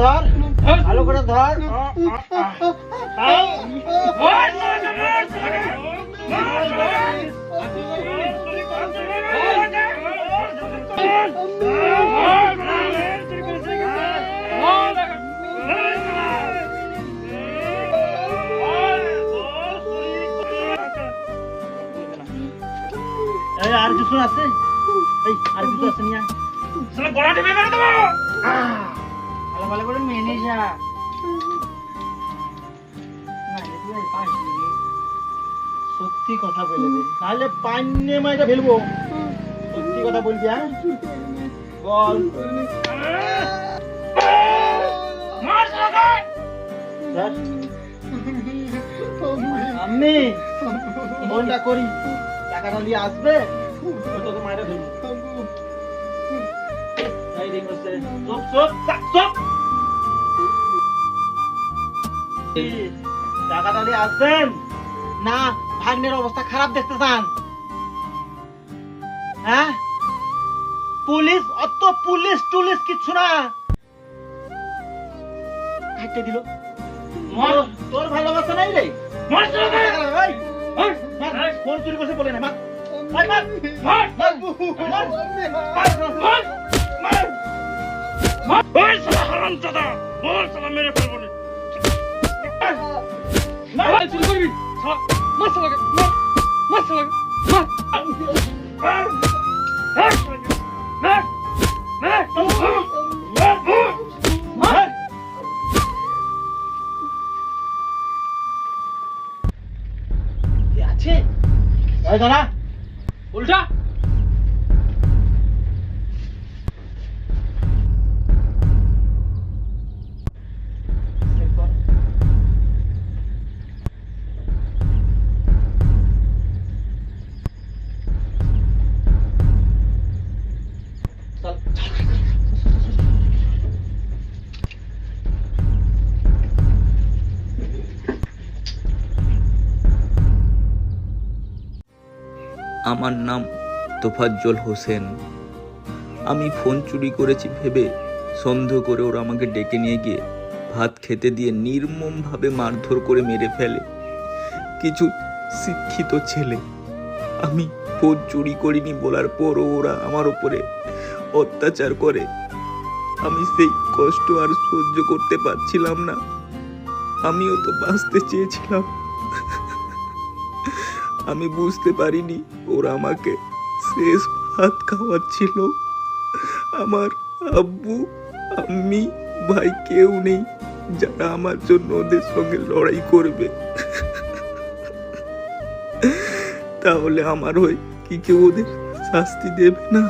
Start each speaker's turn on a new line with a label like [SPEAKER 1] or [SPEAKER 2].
[SPEAKER 1] ধর। ভালো করে ধর। আর কিছু আছে? এই আর কিছু আছে নিয়ে আয়। ভালো ভালো করে মেনে যা। সত্যি কথা বলে দে। পান্নে মাইটা ফেলব। সত্যি কথা বলবি হ্যাঁ? বল। আমি মনটা করি। টাকাটা নিয়ে আসবে তোকে দেখ, বসে। চুপ চুপ চুপ। টাকাটা নিয়ে আসবেন? না ভাগ্নের অবস্থা খারাপ দেখতে চান। হ্যাঁ? পুলিশ, অত পুলিশ টুলিশ কিচ্ছু না। হাঁটতে দিল। তোর- ভালোবাসা নাই রে। ফোন চুরি করছে বলে না মার গাল চুরি করবি? মার শালাকে মার মার শালাকে মার মার মার মার মার মার আছে? ওই দাঁড়া
[SPEAKER 2] উল্টা।
[SPEAKER 3] আমার নাম তোফাজ্জল হোসেন। আমি ফোন চুরি করেছি ভেবে সন্দেহ করে ওরা আমাকে ডেকে নিয়ে গিয়ে ভাত খেতে দিয়ে নির্মমভাবে মারধর করে মেরে ফেলে। কিছু শিক্ষিত ছেলে। আমি ফোন চুরি করিনি বলার পরও ওরা আমার উপরে অত্যাচার করে। আমি সেই কষ্ট আর সহ্য করতে পারছিলাম না। আমিও তো বাঁচতে চেয়েছিলাম। আমি বুঝতে পারিনি ওরা আমাকে শেষ ভাত খাওয়াচ্ছিল। আমার আব্বু আমি ভাই কেউ নেই যারা আমার জন্য ওদের সঙ্গে লড়াই করবে। তাহলে আমার হয়ে কি কেউ ওদের শাস্তি দেবে না?